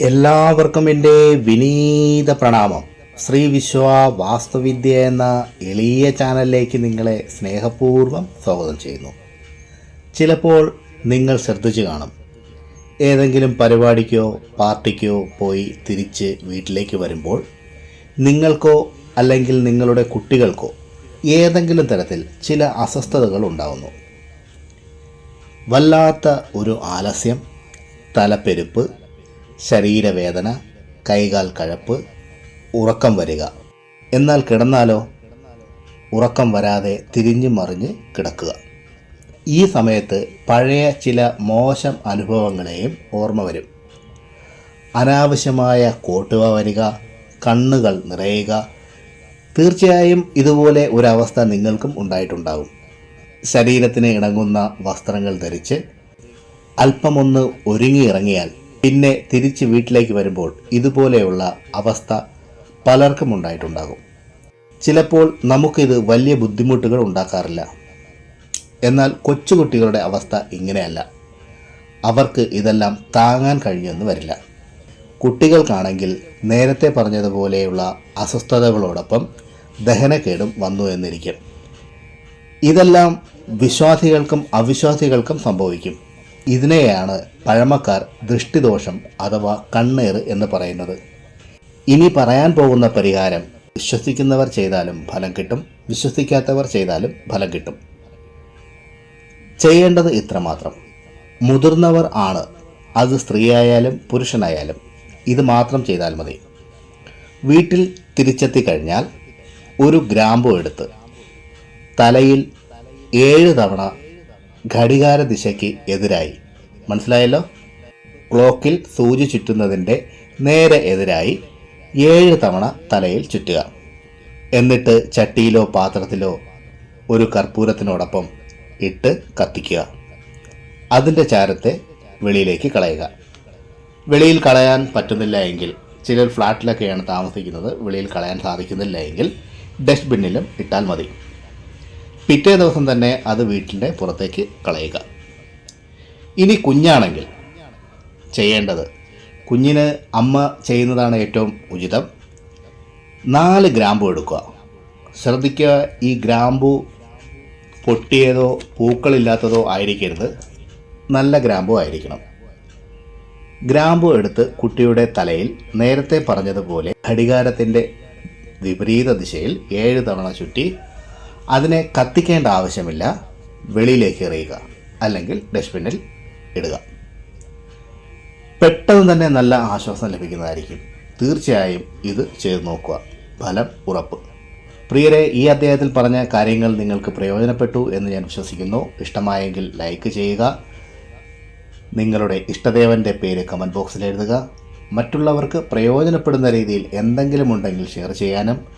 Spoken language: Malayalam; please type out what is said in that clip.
എല്ലാവർക്കും എന്റെ വിനീത പ്രണാമം. ശ്രീ വിശ്വ വാസ്തുവിദ്യ എന്ന എളിയ ചാനലിലേക്ക് നിങ്ങളെ സ്നേഹപൂർവം സ്വാഗതം ചെയ്യുന്നു. ചിലപ്പോൾ നിങ്ങൾ ശ്രദ്ധിച്ചു കാണും. ഏതെങ്കിലും പരിപാടിക്കോ പാർട്ടിക്കോ പോയി തിരിച്ച് വീട്ടിലേക്ക് വരുമ്പോൾ നിങ്ങൾക്കോ അല്ലെങ്കിൽ നിങ്ങളുടെ കുട്ടികൾക്കോ ഏതെങ്കിലും തരത്തിൽ ചില അസ്വസ്ഥതകൾ ഉണ്ടാകുന്നു വല്ലാത്ത ഒരു ആലസ്യം തലപ്പെരുപ്പ് ശരീരവേദന കൈകാൽ കഴപ്പ് ഉറക്കം വരിക. എന്നാൽ കിടന്നാലോ? ഉറക്കം വരാതെ തിരിഞ്ഞു മറിഞ്ഞ് കിടക്കുക. ഈ സമയത്ത് പഴയ ചില മോശം അനുഭവങ്ങളെയും ഓർമ്മ വരും. അനാവശ്യമായ കോട്ടുവ വരിക കണ്ണുകൾ നിറയുക തീർച്ചയായും ഇതുപോലെ ഒരവസ്ഥ നിങ്ങൾക്കും ഉണ്ടായിട്ടുണ്ടാകും ശരീരത്തിന് ഇണങ്ങുന്ന വസ്ത്രങ്ങൾ ധരിച്ച് അല്പമൊന്ന് ഒരുങ്ങിയിറങ്ങിയാൽ പിന്നെ തിരിച്ച് വീട്ടിലേക്ക് വരുമ്പോൾ ഇതുപോലെയുള്ള അവസ്ഥ പലർക്കും ഉണ്ടായിട്ടുണ്ടാകും. ചിലപ്പോൾ നമുക്കിത് വലിയ ബുദ്ധിമുട്ടുകൾ ഉണ്ടാക്കാറില്ല. എന്നാൽ കൊച്ചുകുട്ടികളുടെ അവസ്ഥ ഇങ്ങനെയല്ല. അവർക്ക് ഇതെല്ലാം താങ്ങാൻ കഴിഞ്ഞെന്ന് വരില്ല. കുട്ടികൾക്കാണെങ്കിൽ നേരത്തെ പറഞ്ഞതുപോലെയുള്ള അസ്വസ്ഥതകളോടൊപ്പം ദഹനക്കേടും വന്നു എന്നിരിക്കും. ഇതെല്ലാം വിശ്വാസികൾക്കും അവിശ്വാസികൾക്കും സംഭവിക്കും. ഇതിനെയാണ് പഴമക്കാർ ദൃഷ്ടിദോഷം അഥവാ കണ്ണേർ എന്ന് പറയുന്നത്. ഇനി പറയാൻ പോകുന്ന പരിഹാരം വിശ്വസിക്കുന്നവർ ചെയ്താലും ഫലം കിട്ടും വിശ്വസിക്കാത്തവർ ചെയ്താലും ഫലം കിട്ടും. ചെയ്യേണ്ടത് ഇത്രമാത്രം. മുതിർന്നവർ ആണ്. അത് സ്ത്രീയായാലും പുരുഷനായാലും ഇത് മാത്രം ചെയ്താൽ മതി. വീട്ടിൽ തിരിച്ചെത്തി കഴിഞ്ഞാൽ ഒരു ഗ്രാമ്പു എടുത്ത് തലയിൽ ഏഴ് തവണ ഘടികാര ദിശയ്ക്ക് എതിരായി. മനസ്സിലായല്ലോ? ക്ലോക്കിൽ സൂചി ചുറ്റുന്നതിന്റെ നേരെ എതിരായി ഏഴ് തവണ തലയിൽ ചുറ്റുക. എന്നിട്ട് ചട്ടിയിലോ പാത്രത്തിലോ ഒരു കർപ്പൂരത്തിനോടൊപ്പം ഇട്ട് കത്തിക്കുക. അതിന്റെ ചാരത്തെ വെളിയിലേക്ക് കളയുക. വെളിയിൽ കളയാൻ പറ്റുന്നില്ല എങ്കിൽ ചിലർ ഫ്ലാറ്റിലൊക്കെയാണ് താമസിക്കുന്നത് വെളിയിൽ കളയാൻ സാധിക്കുന്നില്ല എങ്കിൽ ഡസ്റ്റ്ബിന്നിലും ഇട്ടാൽ മതി. പിറ്റേ ദിവസം തന്നെ അത് വീട്ടിന്റെ പുറത്തേക്ക് കളയുക. ഇനി കുഞ്ഞാണെങ്കിൽ ചെയ്യേണ്ടത് കുഞ്ഞിന് അമ്മ ചെയ്യുന്നതാണ് ഏറ്റവും ഉചിതം. നാല് ഗ്രാമ്പു എടുക്കുക. ശ്രദ്ധിക്കുക ഈ ഗ്രാമ്പു പൊട്ടിയതോ പൂക്കളില്ലാത്തതോ ആയിരിക്കരുത്. നല്ല ഗ്രാമ്പു ആയിരിക്കണം. ഗ്രാമ്പു എടുത്ത് കുട്ടിയുടെ തലയിൽ നേരത്തെ പറഞ്ഞതുപോലെ ഘടികാരത്തിന്റെ വിപരീത ദിശയിൽ ഏഴ് തവണ ചുറ്റി അതിനെ കത്തിക്കേണ്ട ആവശ്യമില്ല. വെളിയിലേക്ക് എറിയുക. അല്ലെങ്കിൽ ഡസ്റ്റ്ബിന്നിൽ ഇടുക. പെട്ടെന്ന് തന്നെ നല്ല ആശ്വാസം ലഭിക്കുന്നതായിരിക്കും. തീർച്ചയായും ഇത് ചെയ്തു നോക്കുക. ഫലം ഉറപ്പ്. പ്രിയരെ ഈ അദ്ദേഹത്തിൽ പറഞ്ഞ കാര്യങ്ങൾ നിങ്ങൾക്ക് പ്രയോജനപ്പെട്ടു എന്ന് ഞാൻ വിശ്വസിക്കുന്നു. ഇഷ്ടമായെങ്കിൽ ലൈക്ക് ചെയ്യുക. നിങ്ങളുടെ ഇഷ്ടദേവന്റെ പേര് കമന്റ് ബോക്സിൽ എഴുതുക. മറ്റുള്ളവർക്ക് പ്രയോജനപ്പെടുന്ന രീതിയിൽ എന്തെങ്കിലും ഉണ്ടെങ്കിൽ ഷെയർ ചെയ്യാനും